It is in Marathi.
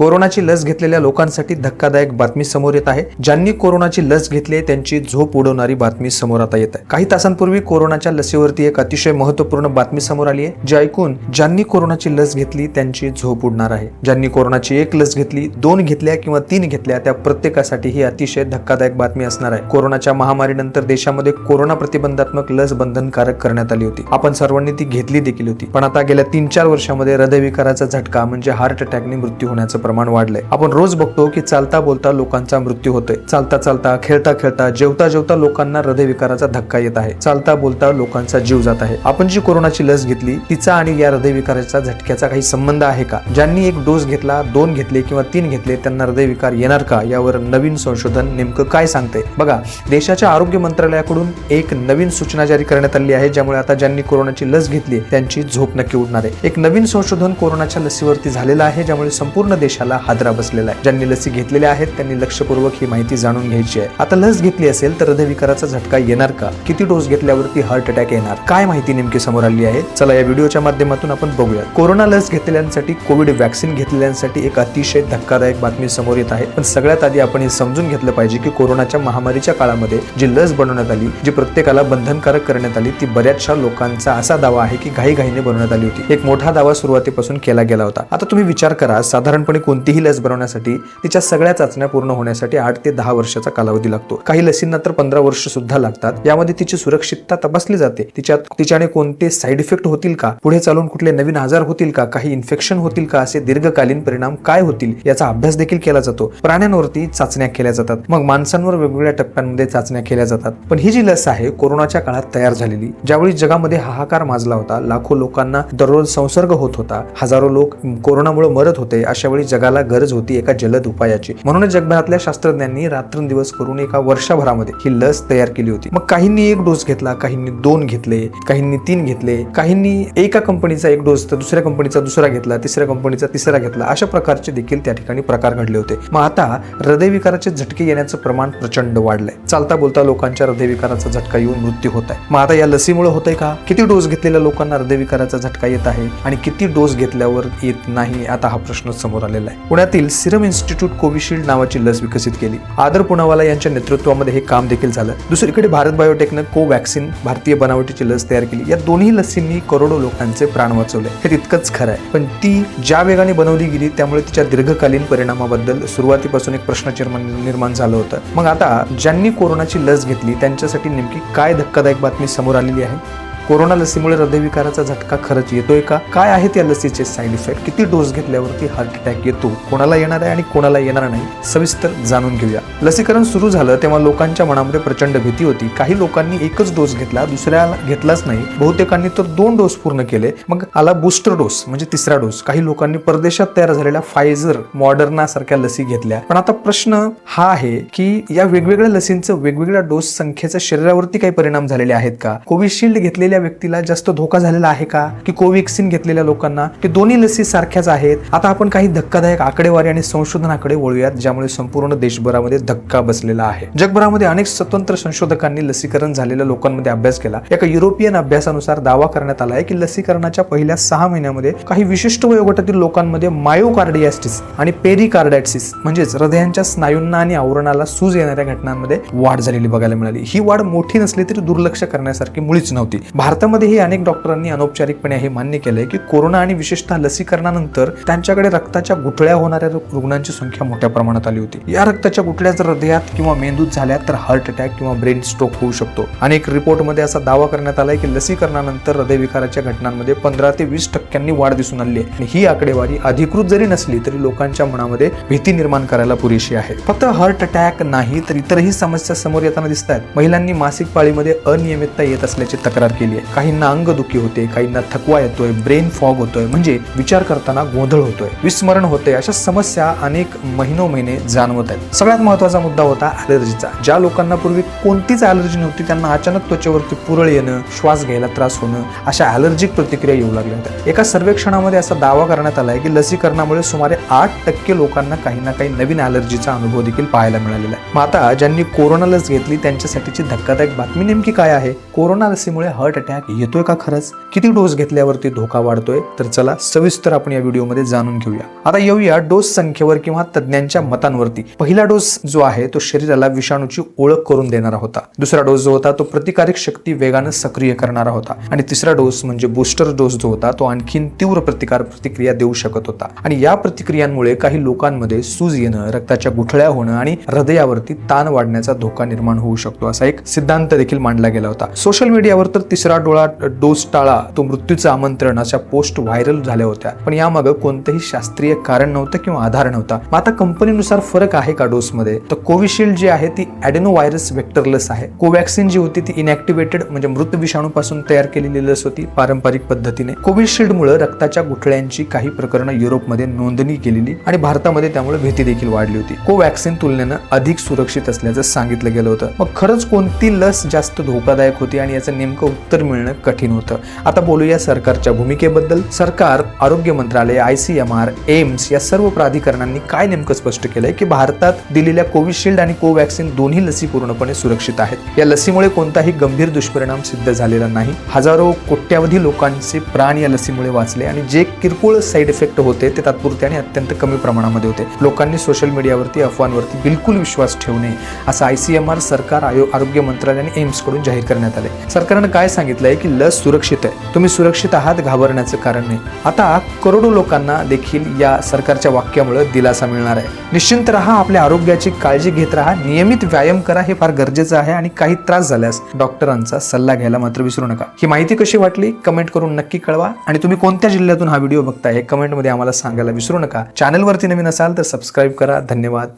कोरोनाची लस घेतलेल्या लोकांसाठी धक्कादायक बातमी समोर येत आहे. ज्यांनी कोरोनाची लस घेतली आहे त्यांची झोप उडवणारी बातमी समोर आता येत आहे. काही तासांपूर्वी कोरोनाच्या लसीवरती एक अतिशय महत्त्वपूर्ण बातमी समोर आली आहे जे ऐकून ज्यांनी कोरोनाची लस घेतली त्यांची झोप उडणार आहे. ज्यांनी कोरोनाची एक लस घेतली दोन घेतल्या किंवा तीन घेतल्या त्या प्रत्येकासाठी ही अतिशय धक्कादायक बातमी असणार आहे. कोरोनाच्या महामारीनंतर देशामध्ये कोरोना प्रतिबंधात्मक लस बंधनकारक करण्यात आली होती. आपण सर्वांनी ती घेतली देखील होती. पण आता गेल्या तीन चार वर्षामध्ये हृदयविकाराचा झटका म्हणजे हार्ट अटॅकने मृत्यू होण्याचं प्रमाण वाढलंय. आपण रोज बघतो की चालता बोलता लोकांचा मृत्यू होतोय. चालता चालता खेळता खेळता जेवता जेवता लोकांना हृदयविकाराचा धक्का येत आहे. चालता बोलता लोकांचा जीव जात आहे. आपण जी कोरोनाची लस घेतली तिचा आणि या हृदयविकाराच्या झटक्याचा काही संबंध आहे का? ज्यांनी एक डोस घेतला दोन घेतले किंवा तीन घेतले त्यांना हृदयविकार येणार का? यावर नवीन संशोधन नेमकं काय सांगते बघा देशाच्या आरोग्य मंत्रालयाकडून एक नवीन सूचना जारी करण्यात आली आहे ज्यामुळे आता ज्यांनी कोरोनाची लस घेतली त्यांची झोप नक्की उडणार आहे. एक नवीन संशोधन कोरोनाच्या लसीवरती झालेलं आहे ज्यामुळे संपूर्ण देशाला हादरा बसलेला आहे. ज्यांनी लसी घेतलेल्या आहेत त्यांनी लक्षपूर्वक ही माहिती जाणून घ्यायची आहे. आता लस घेतली असेल तर हृदयविकाराचा झटका येणार का? किती डोस घेतल्यावरती हार्ट अटॅक येणार? काय माहिती नेमकी समोर आली आहे? चला या व्हिडिओच्या माध्यमातून आपण बघूया. कोरोना लस घेतलेल्यांसाठी कोविड वॅक्सिन घेतलेल्यांसाठी एक अतिशय धक्कादायक बातमी समोर येत आहे. पण सगळ्यात आधी आपण हे समजून घेतलं पाहिजे की कोरोनाच्या महामारीच्या काळामध्ये जी लस बनवण्यात आली जी प्रत्येकाला बंधनकारक करण्यात आली ती बऱ्याचशा लोकांचा असा दावा आहे की घाईघाईने बनवण्यात आली होती. एक मोठा दावा सुरुवातीपासून केला गेला होता. आता तुम्ही विचार करा साधारणपणे कोणतीही लस बनवण्यासाठी तिच्या सगळ्या चाचण्या पूर्ण होण्यासाठी आठ ते दहा वर्षाचा कालावधी लागतो. काही लसींना तर पंधरा वर्ष सुद्धा लागतात. यामध्ये तिची सुरक्षितता तपासली जाते. तिच्यात तिच्याने कोणते साईड इफेक्ट होतील का? पुढे चालून कुठले नवीन आजार होतील का? काही इन्फेक्शन होतील का? असे दीर्घकालीन परिणाम काय होतील? याचा अभ्यास देखील केला जातो. प्राण्यांवरती चाचण्या केल्या जातात. मग माणसांवर वेगवेगळ्या टप्प्यांमध्ये चाचण्या केल्या जातात. पण ही जी लस आहे कोरोनाच्या काळात तयार झालेली ज्यावेळी जगामध्ये हाहाकार माजला होता लाखो लोकांना दररोज संसर्ग होत होता हजारो लोक कोरोनामुळे मरत होते अशा वेळी जगाला गरज होती एका जलद उपायाची. म्हणूनच जगभरातल्या शास्त्रज्ञांनी रात्रंदिवस करून एका वर्षभरामध्ये ही लस तयार केली होती. मग काहींनी एक डोस घेतला काहींनी दोन घेतले काहींनी तीन घेतले काहींनी एका कंपनीचा एक डोस तर दुसऱ्या कंपनीचा दुसरा घेतला तिसऱ्या कंपनीचा तिसरा घेतला अशा प्रकारचे देखील त्या ठिकाणी प्रकार घडले होते. मग आता हृदयविकाराचे झटके येण्याचं प्रमाण प्रचंड वाढलंय. चालता बोलता लोकांच्या हृदयविकाराचा झटका येऊन मृत्यू होत आहे. मग आता या लसीमुळे होतंय का? किती डोस घेतलेल्या लोकांना हृदयविकाराचा झटका येत आहे आणि किती डोस घेतल्यावर येत नाही? आता हा प्रश्न समोर आलेला आहे. पुण्यातील सिरम इन्स्टिट्यूट कोविशिल्ड नावाची लस विकसित केली. आदर पुनावाला यांच्या नेतृत्वामध्ये हे काम देखील झालं. दुसरीकडे भारत बायोटेकनं कोवॅक्सिन भारतीय बनावटीची लस तयार केली. या दोन्ही लसींनी करोडो लोकांचे प्राण वाचवले. हे तितकंच खरं आहे. पण ती ज्या वेगाने बनवली गेली त्यामुळे तिच्या दीर्घकालीन परिणामाबद्दल सुरुवातीपासून एक प्रश्न निर्माण निर्माण झालं होतं. मग आता ज्यांनी कोरोनाची लस घेतली त्यांच्यासाठी नेमकी काय धक्कादायक बातमी समोर आलेली आहे? कोरोना लसीमुळे हृदयविकाराचा झटका खरंच येतोय का? काय आहेत या लसीचे साईड इफेक्ट किती डोस घेतल्यावरती हार्ट अटॅक येतो? कोणाला येणार आहे आणि कोणाला येणार नाही? सविस्तर जाणून घेऊया. लसीकरण सुरू झालं तेव्हा लोकांच्या मनामध्ये प्रचंड भीती होती. काही लोकांनी एकच डोस घेतला दुसऱ्याला घेतलाच नाही. बहुतेकांनी तर दोन डोस पूर्ण केले. मग आला बुस्टर डोस म्हणजे तिसरा डोस काही लोकांनी परदेशात तयार झालेल्या फायझर मॉडर्ना सारख्या लसी घेतल्या. पण आता प्रश्न हा आहे की या वेगवेगळ्या लसींचं वेगवेगळ्या डोस संख्येचा शरीरावरती काही परिणाम झालेले आहेत का? कोविशिल्ड घेतलेल्या व्यक्तीला जास्त धोका झालेला आहे का? की कोव्हॅक्सिन घेतलेल्या लोकांना? की दोन्ही लसी सारख्याच आहेत? आता आपण काही धक्कादायक आकडेवारी आणि संशोधनाकडे वळूयात ज्यामुळे संपूर्ण देशभरामध्ये धक्का बसलेला आहे. जगभरामध्ये अनेक स्वतंत्र संशोधकांनी लसीकरण झालेल्या लोकांमध्ये अभ्यास केला. एका युरोपियन अभ्यासानुसार दावा करण्यात आला आहे की लसीकरणाच्या पहिल्या सहा महिन्यामध्ये काही विशिष्ट वयोगटातील लोकांमध्ये मायोकार्डियास्टिस आणि पेरिकार्डायटिस म्हणजेच हृदयांच्या स्नायूंना आणि आवरणाला सूज येणाऱ्या घटनांमध्ये वाढ झालेली बघायला मिळाली. ही वाढ मोठी नसली तरी दुर्लक्ष करण्यासारखी मुळीच नव्हती. भारतामध्येही अनेक डॉक्टरांनी अनौपचारिकपणे हे मान्य केलंय की कोरोना आणि विशेषतः लसीकरणानंतर त्यांच्याकडे रक्ताच्या गुठळ्या होणाऱ्या रुग्णांची संख्या मोठ्या प्रमाणात आली होती. या रक्ताच्या गुठळ्या जर हृदयात किंवा मेंदूत झाल्या तर हार्ट अटॅक किंवा ब्रेन स्ट्रोक होऊ शकतो. अनेक रिपोर्टमध्ये असा दावा करण्यात आलाय की लसीकरणानंतर हृदयविकाराच्या घटनांमध्ये पंधरा ते वीस टक्क्यांनी वाढ दिसून आली आहे. ही आकडेवारी अधिकृत जरी नसली तरी लोकांच्या मनामध्ये भीती निर्माण करायला पुरेशी आहे. फक्त हार्ट अटॅक नाही तर इतरही समस्या समोर येताना दिसत आहेत महिलांनी मासिक पाळीमध्ये अनियमितता येत असल्याची तक्रार केली आहे. काहींना अंगदुखी होते काहींना थकवा येतोय ब्रेन फॉग होतोय म्हणजे विचार करताना गोंधळ होतोय विस्मरण होते अशा समस्या अनेक महिनो महिने जाणवत आहेत. सगळ्यात महत्त्वाचा मुद्दा होता ॲलर्जीचा ज्या लोकांना पूर्वी कोणतीच ॲलर्जी नव्हती त्यांना अचानक त्वचेवरती पुरळ येणं श्वास घ्यायला त्रास होणं अशा ॲलर्जिक प्रतिक्रिया येऊ लागल्या होत्या. एका सर्वेक्षणामध्ये असा दावा करण्यात आलाय की लसीकरणामुळे सुमारे आठ टक्के लोकांना काही ना काही नवीन ॲलर्जीचा अनुभव देखील पाहायला मिळालेला आहे. मग आता ज्यांनी कोरोना लस घेतली त्यांच्यासाठीची धक्कादायक बातमी नेमकी काय आहे? कोरोना लसीमुळे हार्ट अटॅक येतोय का खरंच? किती डोस घेतल्यावरती धोका वाढतोय? तर चला सविस्तर आपण या व्हिडिओमध्ये जाणून घेऊया. आता येऊया डोस संख्येवर किंवा तज्ज्ञांच्या मतांवरती. पहिला डोस जो आहे तो शरीराला विषाणूची ओळख करून देणारा होता. दुसरा डोस जो होता तो प्रतिकारक शक्ती वेगानं सक्रिय करणारा होता. आणि तिसरा डोस म्हणजे बूस्टर डोस जो होता तो आणखीन तीव्र प्रतिकार प्रतिक्रिया देऊ शकत होता. आणि या प्रतिक्रियांमुळे काही लोकांमध्ये सूज येणं रक्ताच्या गुठळ्या होणं आणि हृदयावरती ताण वाढण्याचा धोका निर्माण होऊ शकतो असा एक सिद्धांत देखील मांडला गेला होता. सोशल मीडियावर तर तिसरा डोळा डोस टाळा तो मृत्यूचं आमंत्रण अशा पोस्ट व्हायरल झाल्या होत्या. पण यामागं कोणतंही शास्त्रीय कारण नव्हतं किंवा आधार नव्हता. मग आता कंपनीनुसार फरक आहे का डोसमध्ये? तर कोविशिल्ड जी आहे ती ॲडेनो व्हायरस वेक्टर लस आहे. कोवॅक्सिन जी होती ती इनॅक्टिव्हेटेड म्हणजे मृत विषाणूपासून तयार केलेली लस होती पारंपरिक पद्धतीने. कोविशिल्ड मुळे रक्ताच्या गुठळ्यांची काही प्रकरणं युरोपमध्ये नोंदणी केलेली आणि भारतामध्ये त्यामुळे भीती देखील वाढली होती. कोवॅक्सिन तुलनेनं अधिक सुरक्षित असल्याचं सांगितलं गेलं होतं. मग खरंच कोणती लस जास्त धोकादायक होती आणि याचं नेमकं उत्तर मिळणं कठीण होतं. आता बोलूया सरकारच्या भूमिकेबद्दल. सरकार आरोग्य मंत्रालय I C M R AIIMS या सर्व प्राधिकरणांनी काय नेमकं स्पष्ट केलंय की भारतात दिलेल्या कोविशिल्ड आणि कोवॅक्सिन दोन्ही लसी पूर्णपणे सुरक्षित आहेत. या लसीमुळे कोणताही गंभीर दुष्परिणाम सिद्ध झालेला नाही. हजारो कोट्यावधी लोकांचे प्राण या लसीमुळे वाचले आणि जे किरकोळ साईड इफेक्ट होते ते तात्पुरते आणि अत्यंत कमी प्रमाणामध्ये होते. लोकांनी सोशल मीडियावरती अफवांवरती बिलकुल विश्वास ठेवू नये असं आय सी एम आर सरकार आयो आरोग्य मंत्रालय आणि एम्सकडून जाहीर करण्यात आले सरकारनं काय सांगितलं? सांगितलंय की लस सुरक्षित आहे. तुम्ही सुरक्षित आहात घाबरण्याचं कारण नाही. आता करोडो लोकांना देखील या सरकारच्या वाक्यामुळे दिलासा मिळणार आहे. निश्चिंत राहा आपल्या आरोग्याची काळजी घेत राहा नियमित व्यायाम करा हे फार गरजेचं आहे आणि काही त्रास झाल्यास डॉक्टरांचा सल्ला घ्यायला मात्र विसरू नका. ही माहिती कशी वाटली? कमेंट करून नक्की कळवा. आणि तुम्ही कोणत्या जिल्ह्यातून हा व्हिडिओ बघताय हे कमेंटमध्ये आम्हाला सांगायला विसरू नका. चॅनलवरती नवीन असाल तर सबस्क्राईब करा. धन्यवाद.